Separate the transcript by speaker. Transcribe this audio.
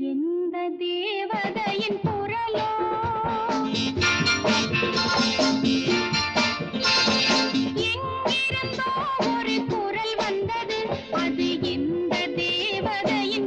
Speaker 1: எந்த தேவதையின் குரலோ? எங்கிருந்தோ ஒரு குரல் வந்தது அது எந்த தேவதையின்